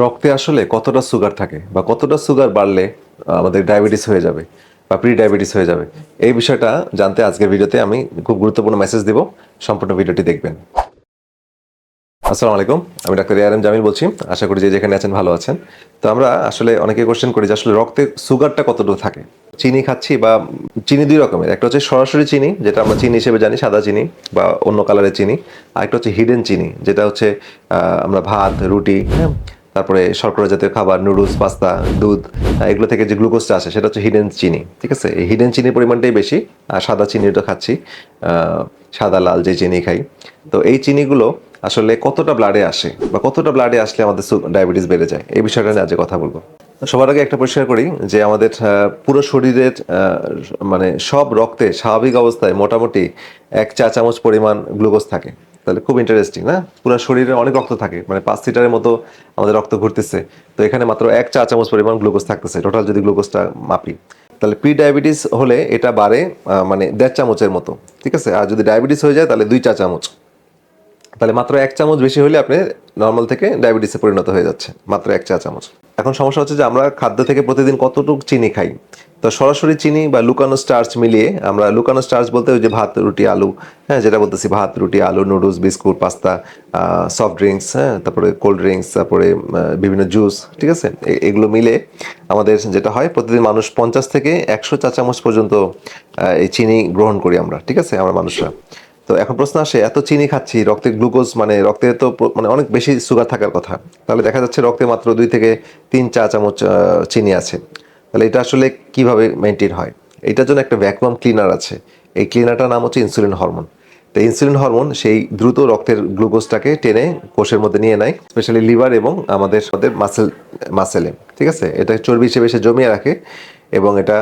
রক্তে আসলে কতটা সুগার থাকে বা কতটা সুগার বাড়লে আমাদের ডায়াবেটিস হয়ে যাবে বা প্রি ডায়াবেটিস হয়ে যাবে, এই বিষয়টা জানতে আজকের ভিডিওতে আমি খুব গুরুত্বপূর্ণ মেসেজ দেব। সম্পূর্ণ ভিডিওটি দেখবেন। আসসালামু আলাইকুম আমি ডাক্তার এম জামিল বলছি। আশা করি যে যেখানে আছেন ভালো আছেন। তো আমরা আসলে অনেকে কোশ্চেন করি যে আসলে রক্তে সুগারটা কতটুকু থাকে? চিনি খাচ্ছি বা চিনি দুই রকমের, একটা হচ্ছে সরাসরি চিনি, যেটা আমরা চিনি হিসেবে জানি, সাদা চিনি বা অন্য কালারের চিনি, আর একটা হচ্ছে হিডেন চিনি, যেটা হচ্ছে আমরা ভাত, রুটি হ্যাঁ তারপরে শর্করা জাতীয় খাবার নুডলস পাস্তা দুধ এগুলো থেকে যে গ্লুকোজটা আসে সেটা হচ্ছে হিডেন চিনি, ঠিক আছে? এই হিডেন চিনির পরিমাণটাই বেশি, আর সাদা চিনিটা খাচ্ছি সাদা, লাল যে চিনি খাই। তো এই চিনিগুলো আসলে কতটা ব্লাডে আসে বা কতটা ব্লাডে আসলে আমাদের ডায়াবেটিস বেড়ে যায়? এই বিষয়টা নিয়ে আজকে কথা বলব। সবার আগে একটা পরিষ্কার করি যে আমাদের পুরো শরীরের মানে সব রক্তে স্বাভাবিক অবস্থায় মোটামুটি এক চা চামচ পরিমাণ গ্লুকোজ থাকে। তাহলে খুব ইন্টারেস্টিং না? পুরো শরীরে অনেক রক্ত থাকে মানে পাঁচ লিটারের মতো আমাদের রক্ত ঘুরতেছে। তো এখানে মাত্র এক চা চামচ পরিমাণ গ্লুকোজ থাকতেছে টোটাল যদি গ্লুকোজটা মাপি। তাহলে প্রি ডায়াবেটিস হলে এটা বাড়ে মানে দেড় চামচের মতো, ঠিক আছে? আর যদি ডায়াবেটিস হয়ে যায়, তাহলে দুই চা চামচ। তাহলে মাত্র এক চামচ বেশি হলে আপনি নর্মাল থেকে ডায়াবেটিসে পরিণত হয়ে যাচ্ছে, মাত্র এক চা চামচ। এখন সমস্যা হচ্ছে যে আমরা খাদ্য থেকে প্রতিদিন কতটুকু চিনি খাই? তো সরাসরি চিনি বা লুকানো স্টার্চ মিলিয়ে আমরা লুকানো স্টার্চ বলতে ওই যে ভাত, রুটি, আলু হ্যাঁ যেটা বলতেছি, ভাত, রুটি, আলু noodles biscuit, pasta soft drinks হ্যাঁ তারপরে কোল্ড ড্রিঙ্কস তারপরে বিভিন্ন জুস ঠিক আছে? এগুলো মিলে আমাদের যেটা হয়, প্রতিদিন মানুষ পঞ্চাশ থেকে একশো চা চামচ পর্যন্ত এই চিনি গ্রহণ করি আমরা, ঠিক আছে, আমরা মানুষরা। তো এখন প্রশ্ন আসে, এত চিনি খাচ্ছি, রক্তে গ্লুকোজ মানে রক্তে তো মানে অনেক বেশি সুগার থাকার কথা। তাহলে দেখা যাচ্ছে রক্তে মাত্র দুই থেকে তিন চা চামচ চিনি আছে। তাহলে এটা আসলে কীভাবে মেনটেন হয়? এটার জন্য একটা ভ্যাকুয়াম ক্লিনার আছে। এই ক্লিনারটার নাম হচ্ছে ইনসুলিন হরমোন তো ইনসুলিন হরমোন সেই দ্রুত রক্তের গ্লুকোজটাকে টেনে কোষের মধ্যে নিয়ে নেয় স্পেশালি লিভার এবং আমাদের আমাদের মাসেল মাসেলে ঠিক আছে? এটা চর্বি হিসেবে সে জমিয়ে রাখে এবং এটা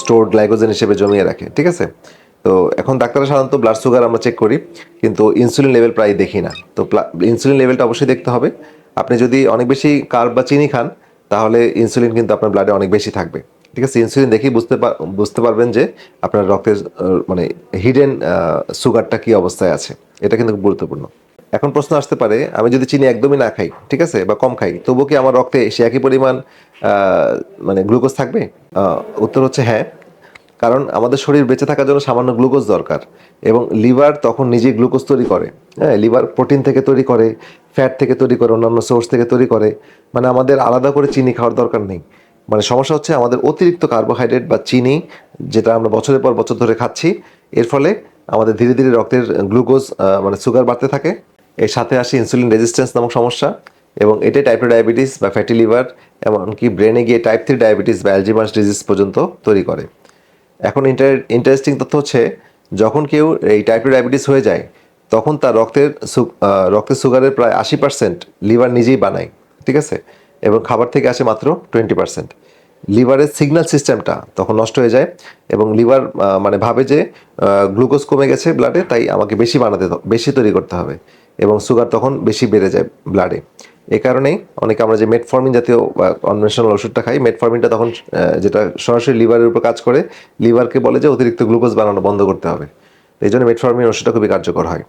স্টোর গ্লাইকোজেন হিসেবে জমিয়ে রাখে, ঠিক আছে? তো এখন ডাক্তাররা সাধারণত ব্লাড সুগার আমরা চেক করি, কিন্তু ইনসুলিন লেভেল প্রায় দেখি না। তো ইনসুলিন লেভেলটা অবশ্যই দেখতে হবে। আপনি যদি অনেক বেশি কার্ব বা চিনি খান তাহলে ইনসুলিন কিন্তু আপনার ব্লাডে অনেক বেশি থাকবে। ঠিক আছে? ইনসুলিন দেখেই বুঝতে বুঝতে পারবেন যে আপনার রক্তের মানে হিডেন সুগারটা কি অবস্থায় আছে। এটা কিন্তু গুরুত্বপূর্ণ। এখন প্রশ্ন আসতে পারে, আমি যদি চিনি একদমই না খাই, ঠিক আছে? বা কম খাই, তবুও কি আমার রক্তে সে একই পরিমাণ মানে গ্লুকোজ থাকবে? উত্তর হচ্ছে হ্যাঁ। কারণ আমাদের শরীর বেঁচে থাকার জন্য সামান্য গ্লুকোজ দরকার। এবং লিভার তখন নিজে গ্লুকোজ তৈরি করে। হ্যাঁ লিভার প্রোটিন থেকে তৈরি করে, ফ্যাট থেকে তৈরি করে, অন্যান্য সোর্স থেকে তৈরি করে। মানে আমাদের আলাদা করে চিনি খাওয়ার দরকার নেই। মানে সমস্যা হচ্ছে আমাদের অতিরিক্ত কার্বোহাইড্রেট বা চিনি, যেটা আমরা বছরের পর বছর ধরে খাচ্ছি, এর ফলে আমাদের ধীরে ধীরে রক্তের গ্লুকোজ মানে সুগার বাড়তে থাকে। এর সাথে আসে ইনসুলিন রেজিস্ট্যান্স নামক সমস্যা। এবং এটাই টাইপ টু ডায়াবেটিস বা ফ্যাটি লিভার এমনকি ব্রেনে গিয়ে টাইপ থ্রি ডায়াবেটিস বা অ্যালজিমাস ডিজিজ পর্যন্ত তৈরি করে। এখন ইন্টার ইন্টারেস্টিং তথ্য হচ্ছে, যখন কেউ এই টাইপ টু ডায়াবেটিস হয়ে যায়, তখন তার রক্তের রক্তের সুগারের প্রায় আশি পার্সেন্ট লিভার নিজেই বানায়, ঠিক আছে? এবং খাবার থেকে আসে মাত্র টোয়েন্টি পার্সেন্ট লিভারের সিগন্যাল সিস্টেমটা তখন নষ্ট হয়ে যায় এবং লিভার মানে ভাবে যে গ্লুকোজ কমে গেছে ব্লাডে তাই আমাকে বেশি বানাতে বেশি তৈরি করতে হবে এবং সুগার তখন বেশি বেড়ে যায় ব্লাডে এই কারণেই অনেকে আমরা যে মেটফর্মিন জাতীয় কনভেনশনাল ওষুধটা খাই মেটফর্মিনটা তখন যেটা সরাসরি লিভারের উপর কাজ করে, লিভারকে বলে যে অতিরিক্ত গ্লুকোজ বানানো বন্ধ করতে হবে। এই জন্য মেটফর্মিন ওষুধটা খুবই কার্যকর হয়।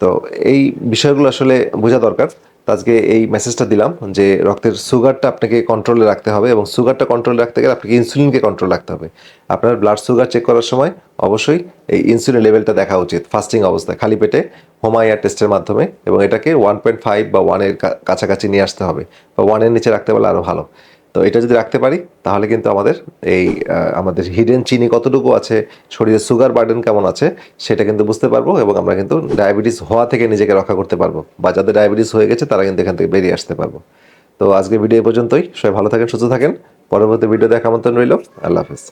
তো এই বিষয়গুলো আসলে বোঝা দরকার। আজকে এই মেসেজটা দিলাম যে রক্তের সুগারটা আপনাকে কন্ট্রোলে রাখতে হবে এবং সুগারটা কন্ট্রোলে রাখতে গেলে আপনাকে ইনসুলিনকে কন্ট্রোল রাখতে হবে। আপনার ব্লাড সুগার চেক করার সময় অবশ্যই এই ইনসুলিন লেভেলটা দেখা উচিত ফাস্টিং অবস্থায় খালি পেটে হোমাইয়ার টেস্টের মাধ্যমে এবং এটাকে ওয়ান পয়েন্ট ফাইভ বা ওয়ানের কাছাকাছি নিয়ে আসতে হবে বা ওয়ানের নিচে রাখতে পারলে আরও ভালো। তো এটা যদি রাখতে পারি, তাহলে কিন্তু আমাদের এই আমাদের হিডেন চিনি কতটুকু আছে, শরীরে সুগার বার্ডেন কেমন আছে, সেটা কিন্তু বুঝতে পারব এবং আমরা কিন্তু ডায়াবেটিস হওয়া থেকে নিজেকে রক্ষা করতে পারব বা যাদের ডায়াবেটিস হয়ে গেছে তারা কিন্তু এখান থেকে বেরিয়ে আসতে পারব। তো আজকে ভিডিও পর্যন্তই। সবাই ভালো থাকেন, সুস্থ থাকেন। পরবর্তী ভিডিও দেখা আমন্ত্রণ রইল। আল্লাহ হাফিজ।